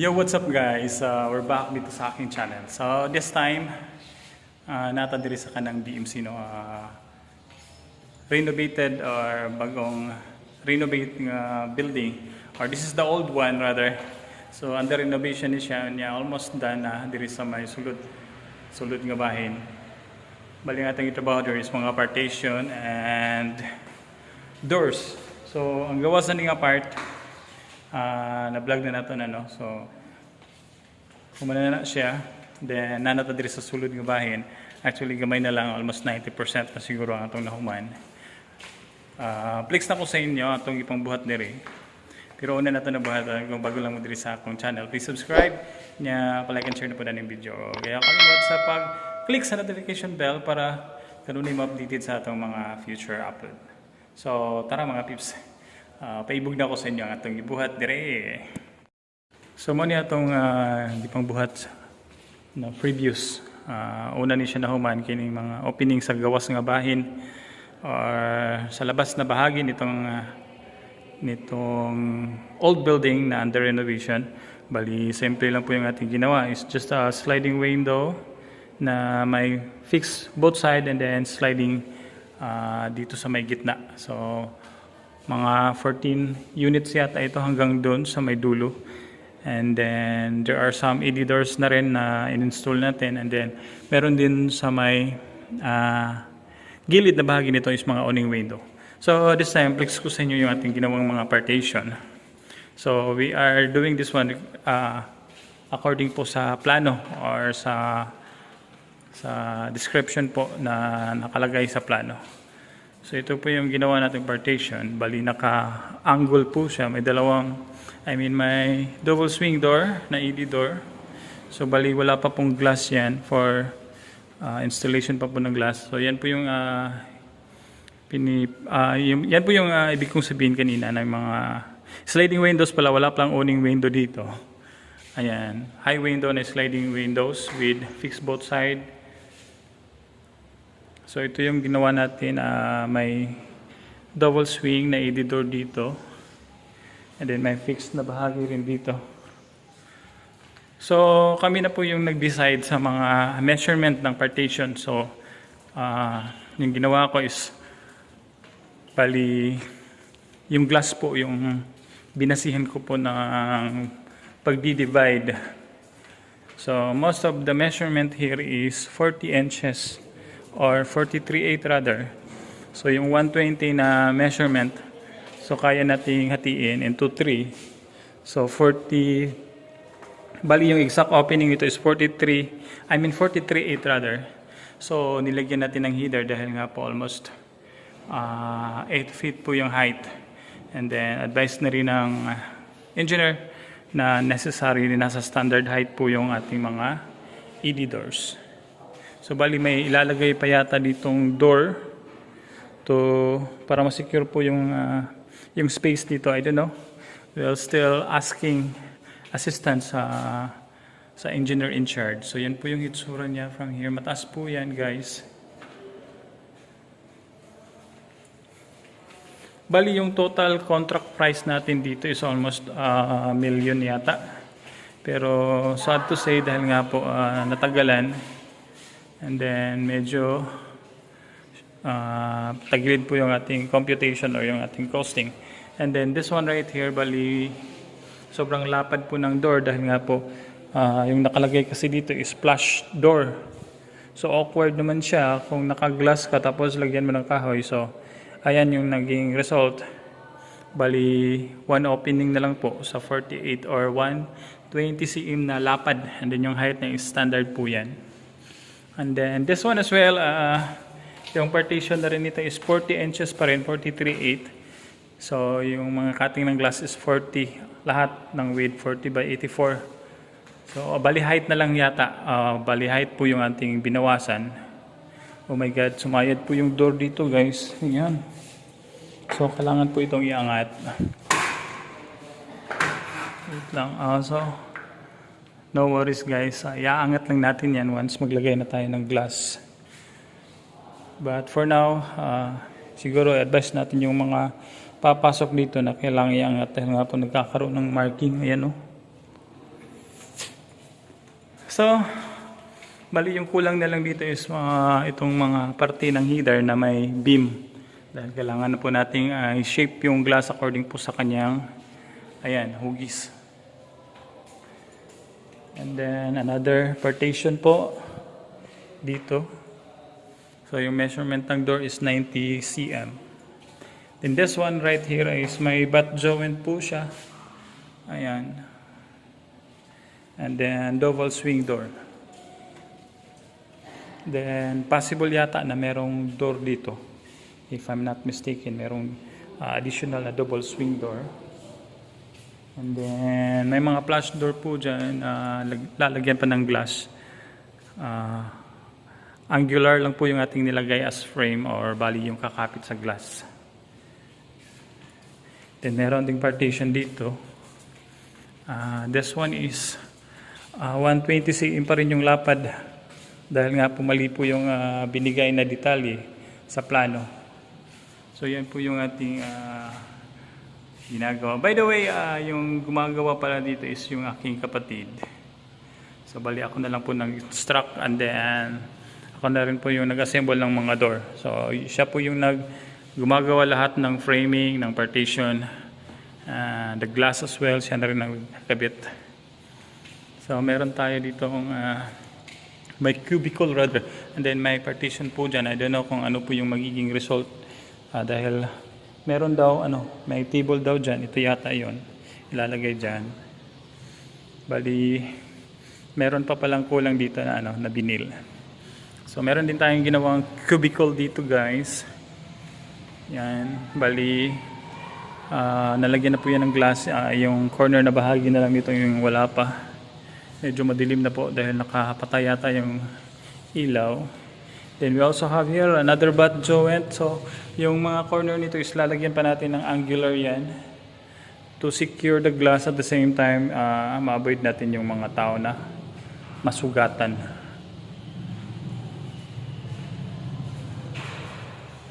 Yo, what's up guys? Uh, we're back dito sa aking channel. So this time, uh, nata diri sa kanang BMC no, uh, renovated or bagong renovate nga building or this is the old one rather. So under renovation ni siya niya almost done na diri sa may sulod sulod nga bahin. Bali nga itong itrabaho there is mga partition and doors. So ang gawas na ni nga part Ah, na-vlog na nato na no. So humana na siya. Then nanata diri sa sulod nga bahin. Actually gamay na lang almost 90% na siguro ang atong nahuman. Ah, flex na ko sa inyo atong ipang buhat diri. Pero una na ito na buhat ah, kung bago lang mo diri sa akong channel. Please subscribe nya pa-like and share na po na video. Kaya kalimot sa pag-click sa notification bell para kanunay ma-updated sa atong mga future upload. So tara mga pips. Uh, paibog na ko sa inyo ang atong ibuhat dire. So mo ni atong uh, gipang buhat na previous. Uh, una ni siya nahuman kining mga opening sa gawas nga bahin or sa labas na bahagi nitong uh, nitong old building na under renovation. Bali, simple lang po yung ating ginawa. It's just a sliding window na may fixed both side and then sliding uh, dito sa may gitna. So, mga 14 units yata ito hanggang doon sa may dulo. And then there are some ED doors na rin na in-install natin. And then meron din sa may ah, gilid na bahagi nito is mga awning window. So this time, flex ko sa inyo yung ating ginawang mga partition. So we are doing this one ah, according po sa plano or sa sa description po na nakalagay sa plano. So ito po yung ginawa nating partition. Bali naka-angle po siya. May dalawang, I mean may double swing door na ED door. So bali wala pa pong glass yan for uh, installation pa po ng glass. So yan po yung, uh, pini, uh, yung yan po yung uh, ibig kong sabihin kanina ng mga sliding windows pala. Wala palang owning window dito. Ayan. High window na sliding windows with fixed both side So ito yung ginawa natin, ah, may double swing na ED door dito. And then may fixed na bahagi rin dito. So kami na po yung nag-decide sa mga measurement ng partition. So ah, yung ginawa ko is bali yung glass po yung binasihan ko po ng pagdi-divide. So most of the measurement here is 40 inches or 43.8 rather. So yung 120 na measurement, so kaya nating hatiin into 3. So 40, bali yung exact opening nito is 43, I mean 43.8 rather. So nilagyan natin ng header dahil nga po almost uh, 8 feet po yung height. And then advice na rin ng engineer na necessary nasa standard height po yung ating mga ED doors. So bali may ilalagay pa yata ditong door to para ma-secure po yung ah, yung space dito. I don't know. We're still asking assistance sa sa engineer in charge. So yan po yung hitsura niya from here. Mataas po yan, guys. Bali yung total contract price natin dito is almost a million yata. Pero sad to say dahil nga po ah, natagalan And then medyo uh, tagilid po yung ating computation or yung ating costing. And then this one right here, bali sobrang lapad po ng door dahil nga po uh, yung nakalagay kasi dito is flush door. So awkward naman siya kung naka-glass ka tapos lagyan mo ng kahoy. So ayan yung naging result. Bali one opening na lang po sa 48 or 120 cm na lapad. And then yung height na is standard po yan. And then this one as well, uh, yung partition na rin nito is 40 inches pa rin, 43.8. So yung mga cutting ng glass is 40, lahat ng width 40 by 84. So bali height na lang yata, uh, bali height po yung ating binawasan. Oh my god, sumayad po yung door dito guys. Yan. So kailangan po itong iangat. Wait lang. Uh, so No worries guys, uh, iaangat lang natin yan once maglagay na tayo ng glass. But for now, uh, siguro advise natin yung mga papasok dito na kailangan iangat dahil nga po nagkakaroon ng marking. Ayan. Oh. So, bali yung kulang na lang dito is mga itong mga parte ng header na may beam. Dahil kailangan na po nating ah, i-shape yung glass according po sa kanyang ayan, hugis. And then another partition po dito. So yung measurement ng door is 90 cm. Then this one right here is may butt joint po siya. Ayan. And then double swing door. Then possible yata na merong door dito. If I'm not mistaken, merong uh, additional na double swing door. And then may mga flash door po dyan, uh, lag- lalagyan pa ng glass. Uh, angular lang po yung ating nilagay as frame or bali yung kakapit sa glass. Then meron ding partition dito. Ah, this one is ah, 120 cm pa rin yung lapad dahil nga po mali po yung ah, binigay na detalye sa plano. So yan po yung ating ah, ginagawa. By the way, ah, yung gumagawa pala dito is yung aking kapatid. So bali ako na lang po nag-struck and then ako na rin po yung nag-assemble ng mga door. So siya po yung nag gumagawa lahat ng framing, ng partition, ah, the glass as well, siya na rin nagkabit. So meron tayo dito kung may cubicle rather and then may partition po dyan. I don't know kung ano po yung magiging result Ah, dahil meron daw ano, may table daw dyan. Ito yata yon ilalagay dyan. Bali, meron pa palang kulang dito na ano, na binil. So meron din tayong ginawang cubicle dito guys. Yan, bali ah, nalagyan na po yan ng glass. Ah, yung corner na bahagi na lang dito yung wala pa. Medyo madilim na po dahil nakapatay yata yung ilaw. Then we also have here another butt joint. So yung mga corner nito is lalagyan pa natin ng angular yan to secure the glass at the same time ah, ma-avoid natin yung mga tao na masugatan.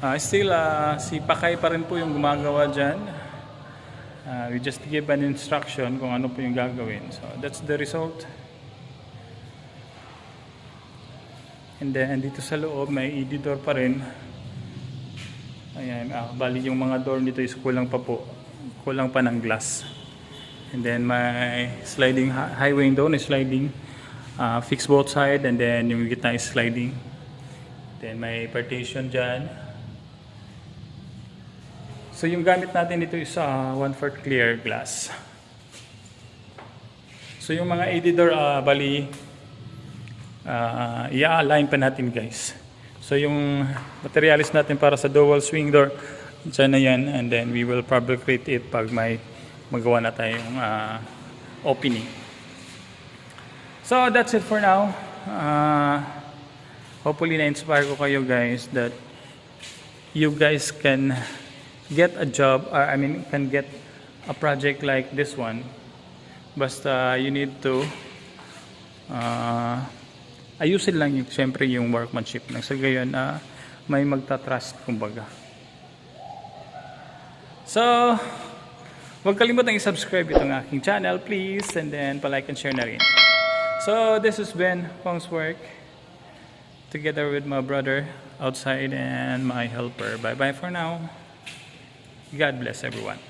Ah, still, ah, si Pakay pa rin po yung gumagawa dyan. Ah, we just give an instruction kung ano po yung gagawin. So, that's the result. And then, dito sa loob, may ED door pa rin. Ayan, ah, bali yung mga door nito is kulang pa po. Kulang pa ng glass. And then, may sliding hi- high window na sliding. ah, fixed both side and then yung gitna is sliding. Then, may partition dyan. So yung gamit natin dito is uh, 1/4 clear glass. So yung mga editor uh, bali uh, i-align pa natin guys. So yung materialis natin para sa dual swing door dyan na yan and then we will fabricate it pag may magawa na tayong uh, opening. So that's it for now. Uh, hopefully na-inspire ko kayo guys that you guys can get a job or I mean can get a project like this one basta you need to uh, ayusin lang yung syempre yung workmanship nang sa gayon na may magta-trust kumbaga. So huwag kalimutan i-subscribe itong aking channel please and then pa-like and share na rin. So this has been Pong's work together with my brother outside and my helper. Bye bye for now. God bless everyone.